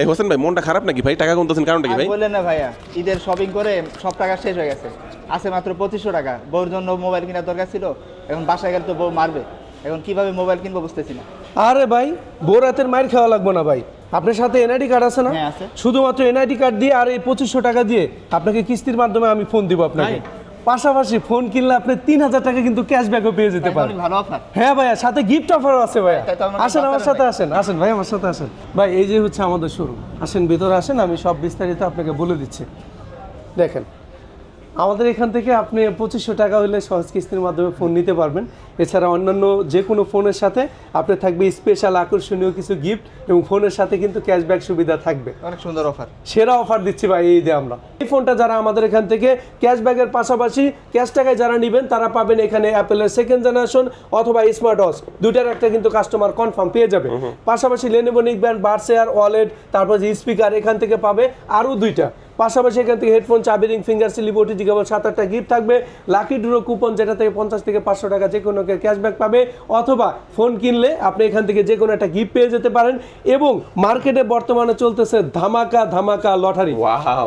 এই হোসেন ভাই মনটা খারাপ নাকি ভাই? টাকা গুনতেছেন কারণটা কি ভাই? বললেন না ভাইয়া ঈদের শপিং করে সব টাকা শেষ হয়ে গেছে। আছে মাত্র পঁচিশশো টাকা। বউর জন্য মোবাইল কেনার দরকার ছিল এখন বাসায় গেলে তো বউ মারবে। এখন কীভাবে মোবাইল কিনবো বুঝতেছি না। আরে ভাই বোরাতের মাইর খাওয়া লাগবে না ভাই। আপনার সাথে এনআইডি কার্ড আছে না? হ্যাঁ, শুধুমাত্র এনআইডি কার্ড দিয়ে আর এই পঁচিশশো টাকা দিয়ে আপনাকে কিস্তির মাধ্যমে আমি ফোন দিব আপনাকে? পাশাপাশি ফোন কিনলে আপনি তিন হাজার টাকা কিন্তু ক্যাশব্যাকও পেয়ে যেতে পারেন। ভালো অফার হ্যাঁ ভাইয়া সাথে গিফট অফারও আছে ভাইয়া। আসেন আমার সাথে আসেন আসেন ভাই আমার সাথে আসেন। ভাই এই যে হচ্ছে আমাদের শোরুম আসেন ভিতরে আসেন আমি সব বিস্তারিত আপনাকে বলে দিচ্ছি। দেখেন আমাদের এখান থেকে আপনি পঁচিশশো টাকা হলে সহজ কিস্তির মাধ্যমে ফোন নিতে পারবেন। এছাড়া অন্যান্য যে কোনো ফোনের সাথে আপনি থাকবে স্পেশাল আকর্ষণীয় কিছু গিফট এবং ফোনের সাথে কিন্তু ক্যাশব্যাক সুবিধা থাকবে। অনেক সুন্দর অফার সেরা অফার দিচ্ছি ভাই এই যে আমরা। এই ফোনটা যারা আমাদের এখান থেকে ক্যাশব্যাকের পাশাপাশি ক্যাশ টাকায় যারা নেবেন তারা পাবেন এখানে অ্যাপেলের সেকেন্ড জেনারেশন অথবা স্মার্ট ওয়াচ দুইটার একটা কিন্তু কাস্টমার কনফার্ম পেয়ে যাবে। পাশাপাশি লেনেভো নিকব্যান্ড বার্সেয়ার ওয়ালেট তারপর যে স্পিকার এখান থেকে পাবে আরও দুইটা। পাশাপাশি এখান থেকে হেডফোন চাবি ring finger slip OTG cable সাত আটটা গিফট থাকবে লাকি ড্রো কুপন যেটা থেকে পঞ্চাশ থেকে পাঁচশো টাকা যে কোনো ক্যাশব্যাক পাবে অথবা ফোন কিনলে আপনি এখান থেকে যে কোনো একটা গিফট পেয়ে যেতে পারেন এবং মার্কেটে বর্তমানে চলতেছে ধামাকা ধামাকা লটারি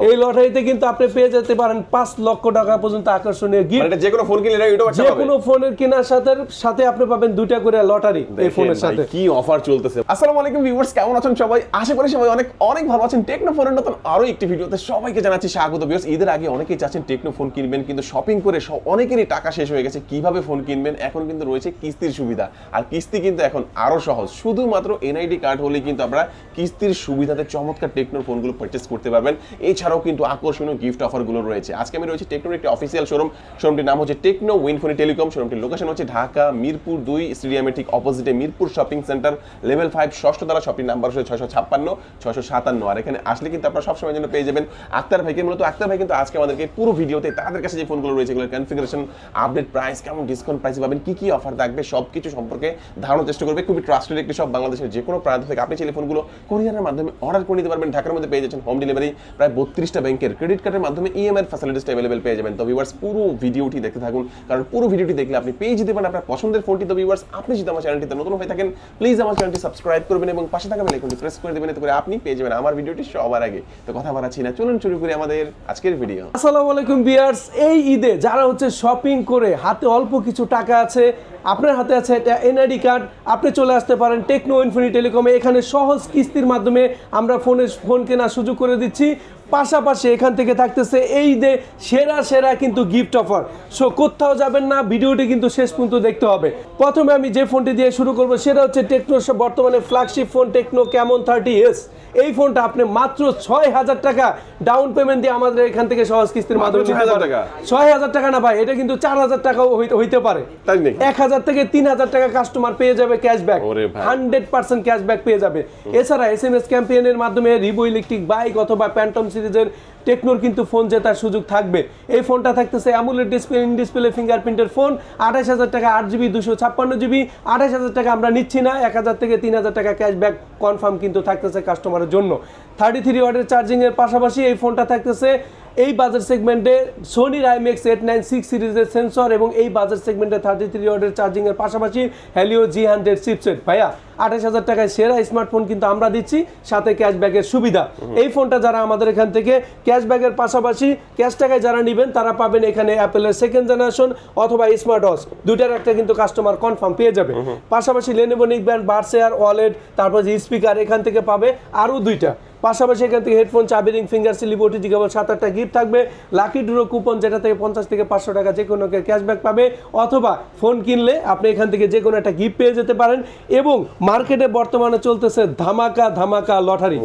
এই লটারিতে কিন্তু আপনি পেয়ে যেতে পারেন পাঁচ লক্ষ টাকা পর্যন্ত আকর্ষণীয় মানে গিফট এটা যে কোনো ফোন কিনলে যে কোনো ফোনের কেনার সাথে সাথে আপনি পাবেন দুইটা করে লটারি এই ফোনের সাথে। কি অফার চলতেছে। আসসালামু আলাইকুম ভিউয়ার্স কেমন আছেন সবাই? আশা করি সবাই অনেক অনেক ভালো আছেন। টেকনো ফোনের নতুন আরও একটি ভিডিওতে সবাইকে জানাচ্ছি স্বাগত ভিউয়ার্স ঈদের আগে অনেকেই চাচ্ছেন টেকনো ফোন কিনবেন, কিন্তু শপিং করে অনেকেরই টাকা শেষ হয়ে গেছে। কীভাবে ফোন কিনবেন? এখন কিন্তু রয়েছে কিস্তির সুবিধা। আর কিস্তি কিন্তু এখন আরও সহজ। শুধুমাত্র এনআইডি কার্ড হলেই কিন্তু আপনারা কিস্তির সুবিধাতে চমৎকার টেকনোর ফোনগুলো পারচেস করতে পারবেন। এছাড়াও কিন্তু আকর্ষণীয় গিফট অফারগুলো রয়েছে। আজকে আমি রয়েছে টেকনোর একটি অফিসিয়াল শোরুম শোরুমটির নাম হচ্ছে টেকনো উইনফোনি টেলিকম শোরুমটির লোকেশন হচ্ছে ঢাকা, মিরপুর দুই স্টেডিয়ামের ঠিক অপোজিটে Mirpur shopping centre level five ষষ্ঠ তলা শপিং নাম্বার হচ্ছে ছয়শো ছাপ্পান্ন, ছয়শো সাতান্ন। আর এখানে আসলে কিন্তু আপনারা সবসময় জন্য পেয়ে যাবেন আক্তার ভাইকে, মূলত আক্তার ভাই কিন্তু আজকে আমাদেরকে পুরো ভিডিওতে তাদের কাছে যে ফোনগুলো রয়েছে, এগুলোর কনফিগারেশন আপডেট প্রাইস কেমন ডিসকাউন্ট প্রাইস পাবেন, কি কি অফার থাকবে সব কিছু সম্পর্কে ধারণার চেষ্টা করবে। খুবই ট্রাস্টেড একটি সব বাংলাদেশের যে কোনো প্রান্ত থেকে আপনি ফোনগুলো কোরিয়ারের মাধ্যমে অর্ডার করে নিতে পারবেন। ঢাকার মধ্যে পেয়ে যাচ্ছেন হোম ডেলিভারি প্রায় বত্রিশটা ব্যাংকের ক্রেডিট কার্ডের মাধ্যমে ইএমআই ফ্যাসিলিটিসটা অ্যাভেলেবেল পেয়ে যাবেন। তো ভিউয়ার্স পুরো ভিডিওটি দেখতে থাকুন। কারণ পুরো ভিডিওটি দেখলে আপনি পেয়ে যেতে পারেন আপনার পছন্দের ফোনটি তো ভিউয়ার্স আপনি যদি আমার চ্যানেলটিতে নতুন হয়ে থাকেন প্লিজ আমার চ্যানেলটি সাবস্ক্রাইব করবেন এবং পাশে থাকা বেল আইকনটি প্রেস করে দেবেন। এতে করে আপনি পেয়ে যাবেন আমার ভিডিওটি সবার আগে। তো কথা বাড়াচ্ছি না, চলুন শুরু করি আমাদের আজকের ভিডিও আসসালামু আলাইকুম বিয়ার্স এই ঈদে যারা হচ্ছে শপিং করে, হাতে অল্প কিছু টাকা আছে, আপনার হাতে আছে এটা এনআইডি কার্ড আপনি চলে আসতে পারেন টেকনো ইনফিনি টেলিকমে এখানে সহজ কিস্তির মাধ্যমে আমরা ফোনে ফোন কেনার সুযোগ করে দিচ্ছি। পাশাপাশি এখান থেকে থাকতেছে এই ঈদে সেরা সেরা কিন্তু গিফট অফার সো কোথাও যাবেন না ভিডিওটি কিন্তু শেষ পর্যন্ত দেখতে হবে। প্রথমে আমি যে ফোনটি দিয়ে শুরু করব সেটা হচ্ছে টেকনো বর্তমানে flagship phone Tecno Camon thirty S এই ফোনটা আপনি মাত্র ছয় হাজার টাকা ডাউন পেমেন্ট দিয়ে আমাদের এখান থেকে সহজ কিস্তির মাধ্যমে মাত্র নিতে 6,000 পারেন। টাকা? ছয় হাজার টাকা না ভাই এটা কিন্তু চার হাজার টাকাও হইতে- পারে। তাই এক হাজার থেকে তিন হাজার টাকা কাস্টমার পেয়ে যাবে ক্যাশব্যাক হান্ড্রেড পার্সেন্ট ক্যাশব্যাক পেয়ে যাবে। এছাড়া এস এম এস ক্যাম্পেইনের মাধ্যমে রিবো ইলেকট্রিক বাইক অথবা প্যান্টম সিরিজের টেকনোর কিন্তু ফোন জেতার সুযোগ থাকবে। এই ফোনটা থাকতেছে অ্যামুলেট ডিসপ্লে ইন ডিসপ্লে ফিঙ্গারপ্রিন্টের ফোন। আঠাশ হাজার টাকা আট জিবি দুশো ছাপ্পান্ন জিবি আঠাশ হাজার টাকা আমরা নিচ্ছি না, এক হাজার থেকে তিন হাজার টাকা ক্যাশব্যাক কনফার্ম কিন্তু থাকতেছে কাস্টমারের জন্য। থার্টি থ্রি ওয়াটের চার্জিংয়ের পাশাপাশি এই ফোনটা থাকতেছে এই বাজার সেগমেন্টে সোনির আইমেক্স এইট নাইন সিক্স সিরিজের সেন্সর এবং এই বাজার সেগমেন্টে থার্টি থ্রি ওয়াটের চার্জিংয়ের পাশাপাশি হ্যালিও জি হান্ড্রেড চিপসেট ভাইয়া আঠাশ হাজার টাকায় সেরা স্মার্টফোন কিন্তু আমরা দিচ্ছি সাথে ক্যাশব্যাকের সুবিধা। এই ফোনটা যারা আমাদের এখান থেকে ক্যাশব্যাকের পাশাপাশি ক্যাশ টাকায় যারা নেবেন তারা পাবেন এখানে অ্যাপেলের সেকেন্ড জেনারেশন অথবা স্মার্ট ওয়াচ দুইটার একটা কিন্তু কাস্টমার কনফার্ম পেয়ে যাবে। পাশাপাশি লেনেভো নিকব্যান্ড বার্সেয়ার ওয়ালেট তারপর যে স্পিকার এখান থেকে পাবে আরও দুইটা। পাশাপাশি এখান থেকে হেডফোন চাবি ring finger slip OTG cable সাত আটটা গিফট থাকবে। লাকি ড্রো কুপন যেটা থেকে পঞ্চাশ থেকে পাঁচশো টাকা যে কোনো ক্যাশব্যাক পাবে অথবা ফোন কিনলে আপনি এখান থেকে যে কোনো একটা গিফট পেয়ে যেতে পারেন। এবং মার্কেটে বর্তমানে চলতেছে ধামাকা ধামাকা লটারি!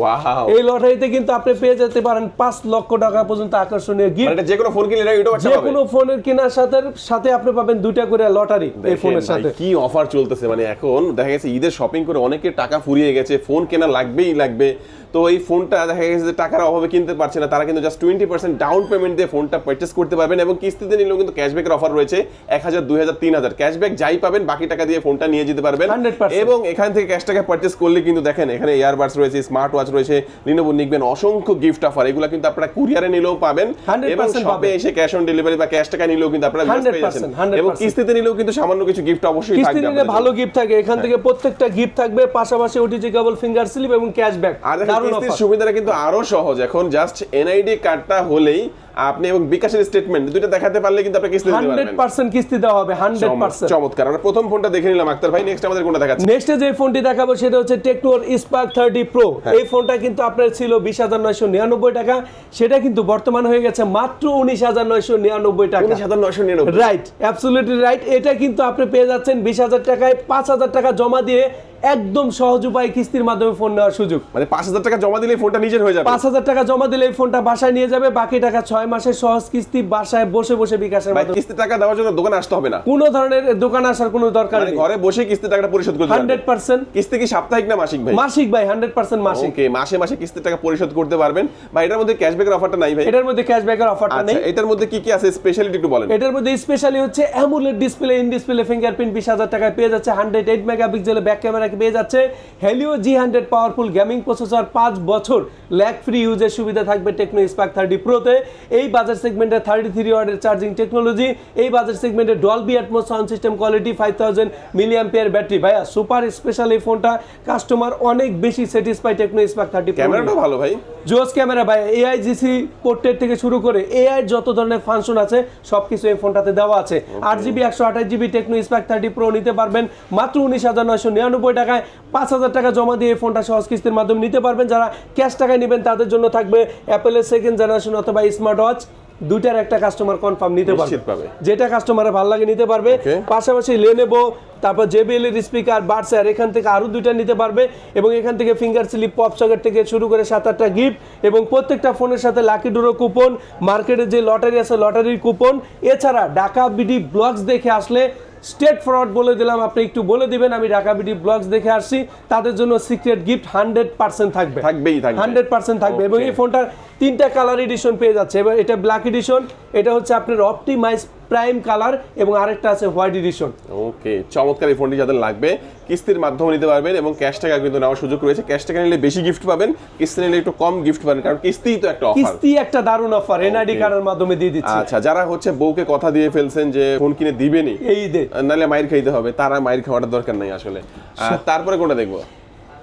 এই লটারিতে কিন্তু আপনি পেয়ে যেতে পারেন পাঁচ লক্ষ টাকা পর্যন্ত আকর্ষণীয় মানে গিফট এটা যে কোনো ফোন কিনলে যে কোনো ফোনের কেনার সাথে সাথে আপনি পাবেন দুইটা করে লটারি এই ফোনের সাথে। কি অফার চলতেছে মানে এখন দেখা গেছে ঈদের শপিং করে অনেকের টাকা ফুরিয়ে গেছে ফোন কেনা লাগবেই লাগবে। তো এই ফোনটা দেখা গেছে যে টাকার অভাবে কিনতে পারছে না তারা কিন্তু just twenty percent down payment দিয়ে ফোনটা পারচেস করতে পারবেন এবং কিস্তিতে নিলেও কিন্তু ক্যাশব্যাকের অফার রয়েছে এক হাজার দুই হাজার তিন হাজার। ক্যাশব্যাক যাই পাবেন বাকি টাকা দিয়ে ফোনটা নিয়ে যেতে পারবেন। এবং এখান থেকে ক্যাশ টাকা পারচেস করলে কিন্তু দেখেন এখানে ইয়ারবাডস রয়েছে স্মার্ট ওয়াচ রয়েছে লিনোভো নিকবেন অসংখ্য গিফট অফার এগুলো কিন্তু আপনারা কুরিয়ারে নিলেও পাবেন। এবং শপে এসে ক্যাশ অন ডেলিভারি বা ক্যাশ টাকা নিলেও কিন্তু আপনারা পেয়ে 100%, যাচ্ছেন 100% এবং কিস্তিতে নিলেও কিন্তু সামান্য কিছু গিফট অবশ্যই থাকবে ভালো গিফট থাকে। এখান থেকে প্রত্যেকটা গিফট থাকবে পাশাপাশি ওটিজি কেবল ফিঙ্গার স্লিপ এবং ক্যাশব্যাক আর সুবিধাটা কিন্তু আরও সহজ। এখন জাস্ট এনআইডি কার্ডটা হলেই আপনি এবং বিকাশের স্টেটমেন্ট দুইটা দেখাতে পারলে কিন্তু আপনি কিস্তি দিতে পারবেন। পার্সেন্ট কিস্তি দেওয়া হবে হান্ড্রেড চমৎ- পার্সেন্ট। চমৎকার। আমরা প্রথম ফোনটা দেখে নিলাম আক্তার ভাই নেক্সট আমাদের কোনটা দেখাচ্ছে? নেক্সটে যে ফোনটি দেখাবো সেটা হচ্ছে টেকনোর স্পার্ক থার্টি প্রো। এই ফোনটা কিন্তু আপনার ছিল বিশ হাজার নয়শো নিরানব্বই টাকা। সেটা কিন্তু বর্তমান হয়ে গেছে মাত্র উনিশ হাজার নয়শো নিরানব্বই টাকা। উনিশ হাজার নয়শো নিরানব্বই। রাইট অ্যাবসলিউটলি রাইট এটা কিন্তু আপনি পেয়ে যাচ্ছেন বিশ হাজার টাকায় পাঁচ হাজার টাকা জমা দিয়ে একদম সহজ উপায় কিস্তির মাধ্যমে ফোন নেওয়ার সুযোগ। মানে পাঁচ হাজার টাকা জমা দিলে ফোনটা নিজের হয়ে যাবে। পাঁচ হাজার টাকা জমা দিলে ফোনটা বাসায় নিয়ে যাবে বাকি টাকা ছয় মাসের সহজ কিস্তি বাসায় বসে বসে বিকাশের মাধ্যমে কিস্তি টাকা দেওয়ার জন্য দোকানে আসতে হবে না। কোনো ধরনের দোকানে আসার কোনো দরকার মানে নেই। ঘরে বসে কিস্তি টাকাটা পরিশোধ করতে হান্ড্রেড পার্সেন্ট। কিস্তি কি সাপ্তাহিক না মাসিক ভাই? মাসিক ভাই হান্ড্রেড পার্সেন্ট মাসিক। ওকে মাসে মাসে কিস্তির টাকা পরিশোধ করতে পারবেন। বা এটার মধ্যে ক্যাশব্যাকের অফারটা নাই ভাই। এটার মধ্যে ক্যাশব্যাকের অফারটা নেই আচ্ছা এটার মধ্যে কি কি আছে স্পেশালিটি একটু বলেন। এটার মধ্যে স্পেশালি হচ্ছে AMOLED display in display fingerprint বিশ হাজার টাকায় পেয়ে যাচ্ছে হান্ড্রেড এইট মেগাপিক্সেলের ব্যাক ক্যামেরা পেয়ে যাচ্ছে। Helio G hundred powerful gaming processor পাঁচ বছর ল্যাক ফ্রি ইউজের সুবিধা থাকবে টেকনো স্পার্ক থার্টি প্রোতে এই বাজার সেগমেন্টে থার্টি থ্রি ওয়ার্ডের চার্জিং টেকনোলজি এই বাজার সেগমেন্টে Dolby Atmos sound system quality five thousand milliampere battery ভাইয়া সুপার স্পেশাল এই ফোনটা কাস্টমার অনেক বেশি স্যাটিসফাই টেকনো স্পার্ক থার্টি ক্যামেরাটাও ভালো ভাই। জোস ক্যামেরা ভাই এআইজিসি পোর্ট্রেট থেকে শুরু করে এআই যত ধরনের ফাংশন আছে সবকিছু এই ফোনটাতে দেওয়া আছে। আট জিবি একশো আঠাশ GB Tecno Spark thirty Pro নিতে পারবেন। মাত্র উনিশ হাজার নয়শো নিরানব্বই টাকায় পাঁচ হাজার টাকা জমা দিয়ে এই ফোনটা সহজ কিস্তির মাধ্যমে নিতে পারবেন। যারা ক্যাশ টাকায় নেবেন তাদের জন্য থাকবে অ্যাপেলের সেকেন্ড জেনারেশন অথবা স্মার্ট ওয়াচ দুইটার একটা কাস্টমার কনফার্ম নিতে পারবে। যেটা কাস্টমারের ভালো লাগে নিতে পারবে. পাশাপাশি লেনেবো তারপর জেবিএল এর স্পিকার বার্সার এখান থেকে আরও দুইটা নিতে পারবে। এবং এখান থেকে ফিঙ্গার স্লিপ পপ সকেট থেকে শুরু করে সাত আটটা গিফট এবং প্রত্যেকটা ফোনের সাথে লাকি ডুরো কুপন মার্কেটে যে লটারি আছে লটারির কুপন এছাড়া ঢাকা বিডি ব্লগস দেখে আসলে স্টেট ফরওয়ার্ড বলে দিলাম আপনি একটু বলে দিবেন আমি ঢাকা বিডি ব্লগস দেখে আসছি। তাদের জন্য সিক্রেট গিফট হান্ড্রেড পার্সেন্ট থাকবে। থাকবেই থাকবে। হান্ড্রেড পার্সেন্ট থাকবে। এবং এই ফোনটার তিনটা কালার এডিশন পেয়ে যাচ্ছে। এবার এটা ব্ল্যাক এডিশন এটা হচ্ছে আপনার অপটিমাইজ প্রাইম কালার এবং আরেকটা আছে হোয়াইট এডিশন ওকে চমৎকার এই ফোনটি যাদের লাগবে কিস্তির মাধ্যমে নিতে পারবেন এবং ক্যাশ টাকা কিন্তু নেওয়ার সুযোগ রয়েছে। ক্যাশ টাকা নিলে বেশি গিফট পাবেন কিস্তি নিলে একটু কম গিফট পাবেন কারণ কিস্তি তো একটা অফার কিস্তি একটা দারুণ অফার এনআইডি. কার্ডের মাধ্যমে দিয়ে দিচ্ছি। আচ্ছা যারা হচ্ছে বউকে কথা দিয়ে ফেলছেন যে ফোন কিনে দিবেনি এই ঈদে নাহলে মাইর খাইতে হবে তারা মাইর খাওয়াটা দরকার নাই আসলে। আর তারপরে কোনটা দেখব?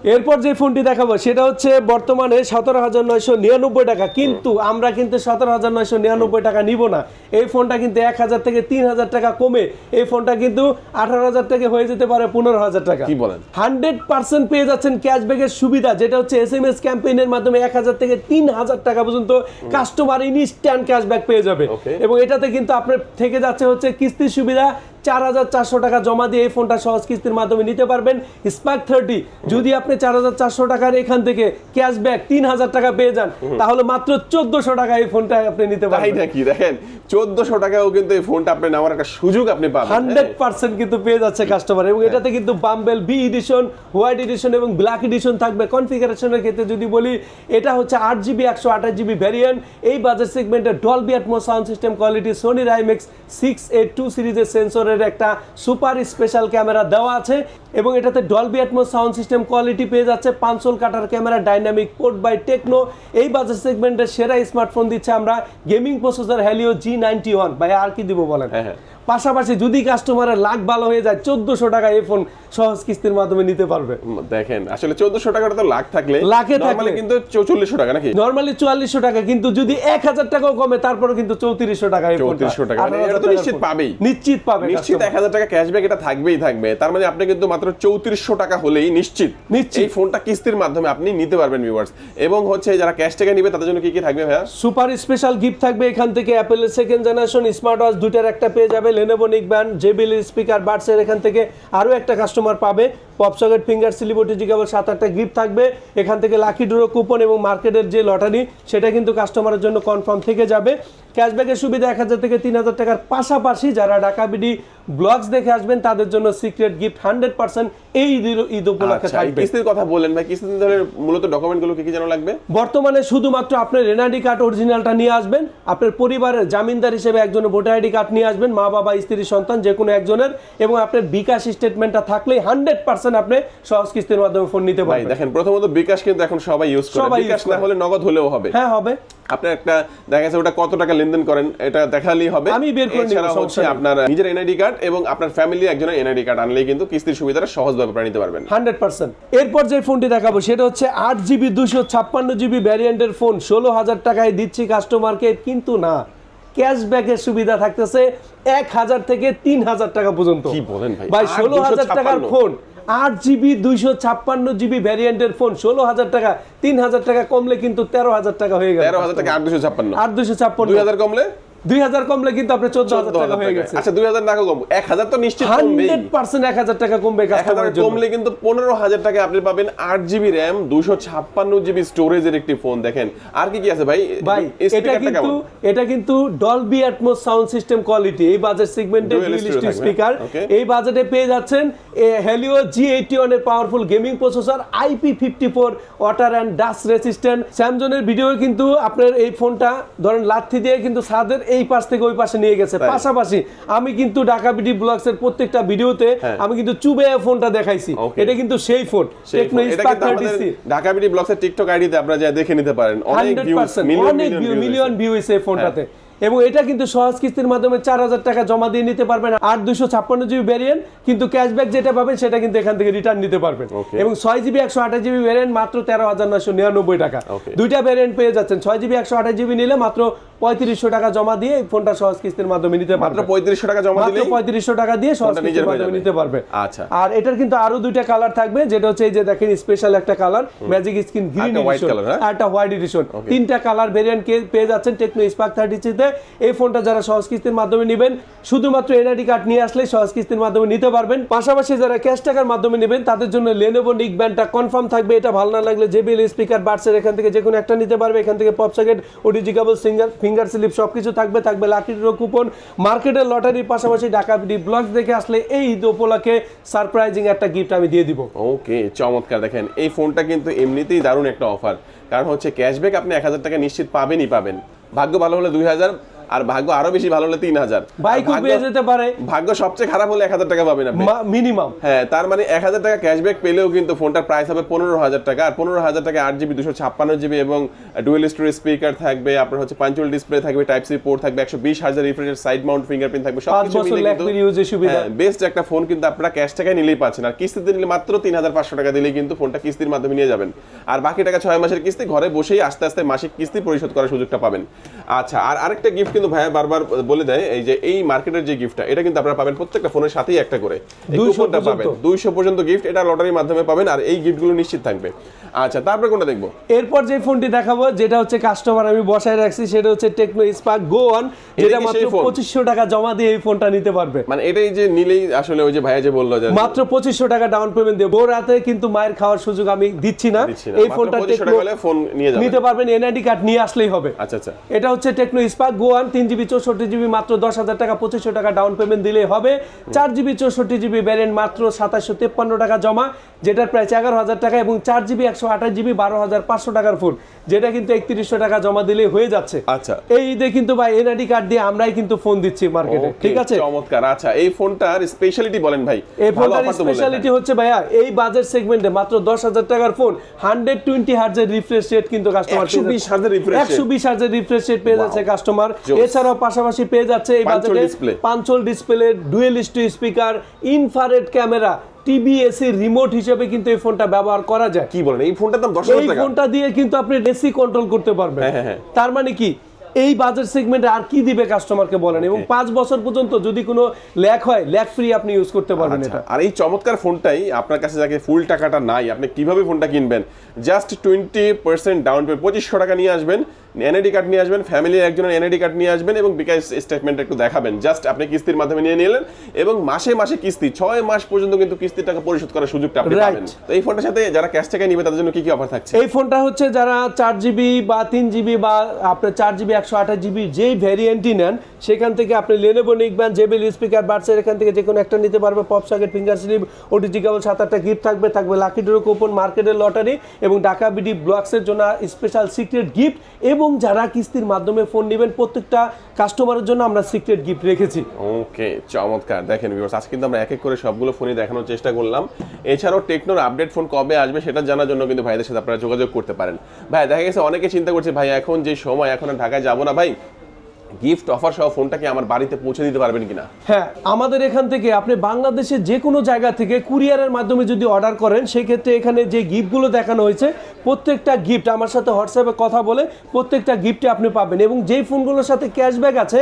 এরপর যে ফোনটি দেখাবো সেটা হচ্ছে বর্তমানে সতেরো হাজার নয়শো নিরানব্বই টাকা। কিন্তু আমরা কিন্তু সতেরো হাজার নয়শো নিরানব্বই টাকা নিব না। এই ফোনটা কিন্তু এক হাজার থেকে তিন হাজার টাকা কমে। এই ফোনটা কিন্তু আঠারো হাজার থেকে হয়ে যেতে পারে পনেরো হাজার টাকা। কি বলেন? হান্ড্রেড পার্সেন্ট পেয়ে যাচ্ছেন ক্যাশব্যাকের সুবিধা যেটা হচ্ছে এস এম এস ক্যাম্পেইনের মাধ্যমে এক হাজার থেকে তিন হাজার টাকা পর্যন্ত কাস্টমার ইনস্ট্যান্ট ক্যাশব্যাক পেয়ে যাবে। এবং এটাতে কিন্তু আপনার থেকে যাচ্ছে হচ্ছে কিস্তির সুবিধা চার হাজার চারশো টাকা জমা দিয়ে এই ফোনটা সহজ কিস্তির মাধ্যমে নিতে পারবেন। স্পার্ক থার্টি যদি আপনি চার হাজার চারশো টাকার এখান থেকে ক্যাশব্যাক তিন হাজার টাকা পেয়ে যান তাহলে মাত্র চোদ্দশো টাকা এই ফোনটা আপনি নিতে তাই পারবেন। নাকি? দেখেন চোদ্দশো টাকাও কিন্তু এই ফোনটা আপনি নেওয়ার একটা সুযোগ আপনি পাবেন। হান্ড্রেড হ্যাঁ? পার্সেন্ট কিন্তু পেয়ে যাচ্ছে কাস্টমার এবং এটাতে কিন্তু bumble bee edition white edition এবং ব্ল্যাক এডিশন থাকবে। কনফিগারেশনের ক্ষেত্রে যদি বলি এটা হচ্ছে আট জিবি একশো আঠাশ জিবি ভ্যারিয়েন্ট এই বাজার সেগমেন্টে Dolby Atmos sound system quality Sony IMX six eight two সিরিজের সেন্সরের একটা সুপার স্পেশাল ক্যামেরা দেওয়া আছে এবং এটাতে Dolby Atmos sound system quality পেয়ে যাচ্ছে পাঁচশোল কাটার camera dynamic port by Tecno এই বাজার সেগমেন্টের সেরা স্মার্টফোন দিচ্ছে আমরা gaming processor Helio G ninety one ভাই আর কি দিব বলেন? হ্যাঁ, হ্যাঁ। পাশাপাশি যদি কাস্টমারের লাখ ভালো হয়ে যায় চোদ্দোশো টাকা এই ফোন সহজ কিস্তির মাধ্যমে নিতে পারবে দেখেন আসলে চোদ্দশো টাকাটা তো লাখ থাকলে লাখে থাকলে। কিন্তু চৌচল্লিশশো টাকা নাকি নর্মালি চুয়াল্লিশশো টাকা কিন্তু যদি এক হাজার টাকাও কমে তারপরে কিন্তু চৌত্রিশশো টাকা। 3400 টাকা, মানে 18,000 এটা তো নিশ্চিত পাবেই। নিশ্চিত পাবে নিশ্চিত এক হাজার টাকা ক্যাশব্যাক এটা থাকবেই থাকবে তার মানে আপনি কিন্তু মাত্র চৌত্রিশশো টাকা হলেই নিশ্চিত নিশ্চিত। এই ফোনটা কিস্তির মাধ্যমে আপনি নিতে পারবেন ভিউয়ার্স এবং হচ্ছে যারা ক্যাশ টাকা নিবে তাদের জন্য কি কি থাকবে ভাইয়া সুপার স্পেশাল গিফট থাকবে এখান থেকে অ্যাপেলের সেকেন্ড জেনারেশন স্মার্ট ওয়াচ দুইটার একটা পেয়ে যাবে লেনোভো নিক ব্যান্ড জেবিএল স্পিকার বাডসের এখান থেকে আরও একটা কাস্টমার পাবে পপ সকেট ফিঙ্গার সিলিবটি কেবল সাত আটটা গিফট থাকবে। এখান থেকে লাকি ড্রো কুপন এবং মার্কেটের যে লটারি সেটা কিন্তু কাস্টমারের জন্য কনফার্ম থেকে যাবে। ক্যাশব্যাকের সুবিধা এক হাজার থেকে তিন হাজার টাকার পাশাপাশি যারা ঢাকা বিডি ব্লগস দেখে আসবেন তাদের জন্য সিক্রেট গিফট হান্ড্রেড পার্সেন্ট এই ঈদ- উপলক্ষে আচ্ছা থাকবে। কিস্তির কথা বলেন ভাই কিস্তি হলে মূলত ডকুমেন্টগুলো কি কি যেন লাগবে? বর্তমানে শুধুমাত্র আপনার এনআইডি কার্ড অরিজিনালটা নিয়ে আসবেন আপনার পরিবারের জামিনদার হিসেবে একজনের ভোটার আইডি কার্ড নিয়ে আসবেন মা বাবা স্ত্রী সন্তান যে কোনো একজনের এবং আপনার বিকাশ স্টেটমেন্টটা থাকলেই হান্ড্রেড পার্সেন্ট আপনি সহজ কিস্তির মাধ্যমে ফোন নিতে পারবেন। দেখেন প্রথমত বিকাশ কিন্তু এখন সবাই ইউজ করে। বিকাশ না হলে নগদ হলেও হবে। হ্যাঁ হবে। আপনার একটা দেখা যাচ্ছে ওটা কত টাকা লেনদেন করেন এটা দেখালেই হবে। আমি বের করে নিবো, হচ্ছে আপনার নিজের এনআইডি কার্ড এবং আপনার ফ্যামিলি একজনের এনআইডি কার্ড আনলেই কিন্তু কিস্তির সুবিধাটা সহজভাবে আপনারা নিতে পারবেন। Hundred percent. এরপর যে ফোনটি দেখাবো সেটা হচ্ছে আট জিবি দুশো ছাপ্পান্ন জিবি ভ্যারিয়েন্টের ফোন ষোলো হাজার টাকায় দিচ্ছি কাস্টমারকে কিন্তু না। ক্যাশব্যাকের সুবিধা থাকতেছে এক হাজার থেকে তিন হাজার টাকা পর্যন্ত। কি বলেন ভাই? ভাই ষোলো হাজার টাকার ফোন আট জিবি দুইশো ছাপ্পান্ন জিবি ভ্যারিয়েন্টের ফোন ষোলো হাজার টাকা। তিন হাজার টাকা কমলে কিন্তু তেরো হাজার টাকা হয়ে গেল। তেরো হাজার টাকা আট দুশো ছাপ্পান্ন। আট দুশো ছাপ্পান্ন। দুই হাজার কমলে? দুই হাজার কমলে কিন্তু আপনার চোদ্দ হাজার টাকা হয়ে গেছে। আচ্ছা দুই হাজার টাকা কম এক হাজার তো নিশ্চিত হান্ড্রেড পার্সেন্ট এক হাজার টাকা কমবে এক হাজার কমলে কিন্তু পনেরো হাজার টাকা আপনি পাবেন আট জিবি র্যাম দুশো ছাপ্পান্ন জিবি স্টোরেজের একটি ফোন দেখেন। আর কি কি আছে ভাই? এটা কিন্তু এটা কিন্তু Dolby Atmos sound system quality এই বাজেট সেগমেন্টে থাকবে, স্পিকার এই বাজেটে পেয়ে যাচ্ছেন হেলিও জি এইটি ওয়ানের powerful gaming processor IP fifty four water and dust resistant স্যামসংয়ের video কিন্তু আপনার এই ফোনটা ধরেন লাথি দিয়ে কিন্তু ছাদের এই পাশ থেকে ওই পাশে নিয়ে গেছে। পাশাপাশি আমি কিন্তু ঢাকা বিডি ব্লগস এর প্রত্যেকটা ভিডিওতে হ্যাঁ। আমি কিন্তু চুবে ফোনটা দেখাইছি। এটা কিন্তু সেই ফোন। টেকনো স্পার্ক কিন্তু থার্টি আমাদের সি ঢাকা বিডি ব্লগসের টিকটক আইডিতে আপনারা যা দেখে নিতে পারেন অনেক view million view million view হয়েছে এই ফোনটাতে। হ্যাঁ। এবং এটা কিন্তু সহজ কিস্তির মাধ্যমে চার হাজার টাকা জমা দিয়ে নিতে পারবেন। আট দুশো ছাপ্পান্ন জিবি ভ্যারিয়েন্ট কিন্তু ক্যাশব্যাক যেটা পাবেন সেটা কিন্তু এখান থেকে রিটার্ন নিতে পারবেন. এবং ছয় জিবি একশো আঠাশ জিবি ভ্যারিয়েন্ট মাত্র তেরো হাজার নয়শো নিরানব্বই টাকা. দুইটা ভ্যারিয়েন্ট পেয়ে যাচ্ছেন। ছয় জিবি একশো আঠাশ জিবি নিলে মাত্র পঁয়ত্রিশশো টাকা জমা দিয়ে এই ফোনটা সহজ কিস্তির মাধ্যমে নিতে মাত্র পঁয়ত্রিশশো টাকা জমা মাত্র দিলেই পঁয়ত্রিশশো টাকা দিয়ে সহজ কিস্তির মাধ্যমে নিতে পারবে আচ্ছা। আর এটার কিন্তু আরও দুইটা কালার থাকবে যেটা হচ্ছে এই যে দেখেন স্পেশাল একটা কালার ম্যাজিক স্কিন গ্রিন? আর একটা হোয়াইট এডিশন তিনটা কালার ভেরিয়েন্ট পেয়ে যাচ্ছেন টেকনো স্পার্ক থার্টি তে এই ফোনটা যারা সহজ কিস্তির মাধ্যমে নেবেন, শুধুমাত্র এনআইডি কার্ড নিয়ে আসলে সহজ কিস্তির মাধ্যমে নিতে পারবেন। পাশাপাশি যারা ক্যাশ টাকার মাধ্যমে নেবেন, তাদের জন্য লেনোভো নিক ব্যান্ডটা কনফার্ম থাকবে। এটা ভালো না লাগলে জেবিএল স্পিকার বাডসের এখান থেকে যে কোনো একটা নিতে পারবে। এখান থেকে pop socket singer finger slip সবকিছু থাকবে। থাকবে লাকি কুপন মার্কেটের লটারির পাশাপাশি ঢাকা ডি ব্লগস দেখে আসলে এই ঈদ উপলক্ষে সারপ্রাইজিং একটা গিফট আমি দিয়ে দিব। ওকে, চমৎকার। দেখেন, এই ফোনটা কিন্তু এমনিতেই দারুণ একটা অফার কারণ হচ্ছে ক্যাশব্যাক আপনি এক হাজার টাকা নিশ্চিত পাবেনই পাবেন। ভাগ্য ভালো হলে দুই হাজার আর ভাগ্য আরও বেশি ভালো হলে তিন হাজার। বাইকও পেয়ে যেতে পারে। ভাগ্য সবচেয়ে খারাপ হলে এক হাজার টাকা পাবেন আপনি। মিনিমাম হ্যাঁ তার মানে এক হাজার টাকা ক্যাশব্যাক পেলেও কিন্তু ফোনটার প্রাইস হবে পনেরো হাজার টাকা। আর পনেরো হাজার টাকা আট জিবি দুশো ছাপ্পান্ন জিবি এবং ডুয়েল স্টোরেজ স্পিকার থাকবে। আপনার হচ্ছে পাঞ্চুয়াল ডিসপ্লে থাকবে টাইপ সি পোর্ট থাকবে একশো বিশ হাজার রিফ্রেশের সাইড মাউন্ট ফিঙ্গারপ্রিন্ট থাকবে সব কিছু মিলে সুবিধা। বেস্ট একটা ফোন কিন্তু আপনারা ক্যাশ টাকায় নিলেই পাচ্ছেন। আর কিস্তিতে নিলে মাত্র তিন হাজার পাঁচশো টাকা দিলেই কিন্তু ফোনটা কিস্তির মাধ্যমে নিয়ে যাবেন। আর বাকি টাকা ছয় মাসের কিস্তি ঘরে বসেই আস্তে আস্তে মাসিক কিস্তি পরিশোধ করার সুযোগটা পাবেন। আচ্ছা আর আরেকটা গিফট কিন্তু ভাইয়া বারবার বলে দেয় এই যে এই মার্কেটের যে গিফটটা এটা কিন্তু আপনারা পাবেন প্রত্যেকটা ফোনের সাথেই একটা করে। কুপনটা পাবেন। দুইশো পর্যন্ত গিফট এটা লটারির মাধ্যমে পাবেন আর এই গিফটগুলো নিশ্চিত থাকবে। আচ্ছা তারপরে কোনটা দেখব? এরপর যে ফোনটি দেখাবো যেটা হচ্ছে কাস্টমার আমি বসায় রাখছি সেটা হচ্ছে টেকনো স্পার্ক গো ওয়ান যেটা মাত্র? পঁচিশশো টাকা জমা দিয়ে এই ফোনটা নিতে পারবে। মানে এটাই যে নিলেই আসলে ওই যে ভাইয়া যে বলল যে মাত্র পঁচিশশো টাকা ডাউন পেমেন্ট দিয়ে রাতে কিন্তু মায়ের খাওয়ার সুযোগ আমি দিচ্ছি না। এই ফোনটা 2500 টেকনো ফোন। নিতে পারবেন এনআইডি কার্ড নিয়ে আসলেই হবে। আচ্ছা আচ্ছা। এটা হচ্ছে টেকনো স্পার্ক গো ওয়ান তিন জিবি চৌষট্টি জিবি মাত্র দশ হাজার টাকা পঁচিশশো টাকা ডাউন পেমেন্ট দিলেই হবে। চার জিবি চৌষট্টি জিবি ভ্যারিয়েন্ট মাত্র সাতাশশো তেপ্পান্ন টাকা জমা যেটার প্রাইস এগারো হাজার টাকা এবং চার জিবি একশো আঠাশ জিবি বারো হাজার পাঁচশো টাকার ফোন যেটা কিন্তু একত্রিশশো টাকা জমা দিলেই হয়ে যাচ্ছে। আচ্ছা। এই ঈদে কিন্তু ভাই এনআইডি কার্ড দিয়ে আমরাই কিন্তু ফোন দিচ্ছি মার্কেটে ঠিক আছে? চমৎকার। আচ্ছা এই ফোনটার স্পেশালিটি বলেন ভাই। এই ফোনটার স্পেশালিটি হ্যাঁ। হচ্ছে ভাইয়া এই বাজেট সেগমেন্টে মাত্র দশ হাজার টাকার ফোন হান্ড্রেড টোয়েন্টি হার্জের রিফ্রেশ রেট কিন্তু কাস্টমার 120 হার্জের refresh rate? একশো বিশ হার্জের রিফ্রেশ রেট পেয়ে যাচ্ছে কাস্টমার। এছাড়াও পাশাপাশি পেয়ে যাচ্ছে এই বাজেটে punch hole display dual stereo speaker infrared camera TV AC remote হিসেবে কিন্তু এই ফোনটা ব্যবহার করা যায়। কি বলেন এই ফোনটার দাম এই ফোনটা দিয়ে কিন্তু আপনি এসি কন্ট্রোল করতে পারবেন। হ্যাঁ, হ্যাঁ, হ্যাঁ। তার মানে কি? এই বাজেট সেগমেন্টে আর কি দিবে কাস্টমারকে বলেন? এবং পাঁচ বছর পর্যন্ত যদি কোনো ল্যাক হয় ল্যাক ফ্রি আপনি ইউজ করতে পারবেন আচ্ছা, এটা। আর এই চমৎকার ফোনটাই আপনার কাছে যাকে ফুল টাকাটা নাই আপনি কীভাবে ফোনটা কিনবেন? Just twenty percent down payment পঁচিশশো টাকা নিয়ে আসবেন। এনআইডি কার্ড নিয়ে আসবেন ফ্যামিলির একজনের এনআইডি কার্ড নিয়ে আসবেন এবং বিকাশ স্টেটমেন্ট একটু দেখাবেন। জাস্ট আপনি কিস্তির মাধ্যমে নিয়ে নিলেন এবং মাসে মাসে কিস্তি ছয় মাস পর্যন্ত কিন্তু কিস্তির টাকা পরিশোধ করার সুযোগটা আপনি. পাবেন। তো এই ফোনটার সাথে যারা ক্যাশ টাকা নিবে তাদের জন্য কি কি অফার থাকছে? এই ফোনটা হচ্ছে যারা চার জিবি বা তিন জিবি বা আপনার চার জিবি একশো আঠাশ জিবি যেই ভ্যারিয়েন্টই নেন সেখান থেকে আপনি লেনেবো নিকবেন জেবিল স্পিকার বার্সের এখান থেকে যে কোনো একটা নিতে পারবে। Pop socket finger slip OTG cable সাত আটটা গিফট থাকবে। থাকবে লাকি ড্র কুপন মার্কেটের লটারি এবং ঢাকা বিডি ব্লগসের জন্য স্পেশাল সিক্রেট গিফট এবং যারা কিস্তির মাধ্যমে ফোন নেবেন, প্রত্যেকটা কাস্টমারের জন্য আমরা সিক্রেট গিফট রেখেছি। ওকে, চমৎকার। দেখেন ভিউয়ার্স আজকে কিন্তু আমরা এক এক করে সবগুলো ফোনই দেখানোর চেষ্টা করলাম। এছাড়াও টেকনোর আপডেট ফোন কবে আসবে সেটা জানার জন্য কিন্তু ভাইদের সাথে আপনারা যোগাযোগ করতে পারেন। ভাই, দেখা গেছে, অনেকে চিন্তা করছে, ভাই, এখন যে সময়, এখন ঢাকায় যাব না। ভাই গিফট অফার সহ ফোনটা কি আমার বাড়িতে পৌঁছে দিতে পারবেন কিনা? হ্যাঁ আমাদের এখান থেকে আপনি বাংলাদেশের যে কোনো জায়গা থেকে কুরিয়ারের মাধ্যমে যদি অর্ডার করেন সেই ক্ষেত্রে এখানে যে গিফটগুলো দেখানো হয়েছে প্রত্যেকটা গিফট আমার সাথে হোয়াটসঅ্যাপে কথা বলে প্রত্যেকটা গিফটে আপনি পাবেন এবং যেই ফোনগুলোর সাথে ক্যাশব্যাক আছে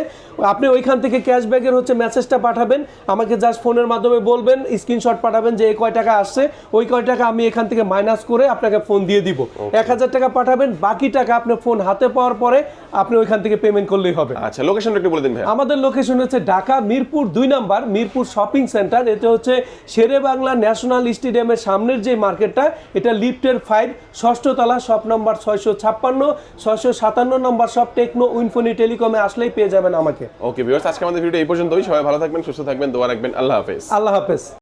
আপনি ওইখান থেকে ক্যাশব্যাকের হচ্ছে মেসেজটা পাঠাবেন আমাকে জাস্ট ফোনের মাধ্যমে বলবেন স্ক্রিনশট পাঠাবেন যে এই কয় টাকা আসছে ওই কয় টাকা আমি এখান থেকে মাইনাস করে আপনাকে ফোন দিয়ে দিব। এক হাজার টাকা পাঠাবেন বাকি টাকা আপনার ফোন হাতে পাওয়ার পরে আপনি ওইখান থেকে পেমেন্ট করলেই হবে। আচ্ছা লোকেশনটা একটু বলে দিন ভাই আমাদের লোকেশন হচ্ছে ঢাকা মিরপুর দুই নাম্বার মিরপুর শপিং সেন্টার এতে হচ্ছে শেরে বাংলা ন্যাশনাল স্টেডিয়ামের সামনের যে মার্কেটটা এটা লিফটের ফাইভ ষষ্ঠ তলা শপ নম্বর ছয়শো ছাপ্পান্ন ছয়শো সাতান্ন নম্বর শপ টেকনো উইনফোনি টেলিকমে আসলেই পেয়ে যাবেন আমাকে। ওকে ভিউয়ার্স আজকে আমাদের ভিডিও এই পর্যন্তই। সবাই ভালো থাকবেন সুস্থ থাকবেন দোয়া রাখবেন। আল্লাহ হাফেজ। আল্লাহ হাফেজ।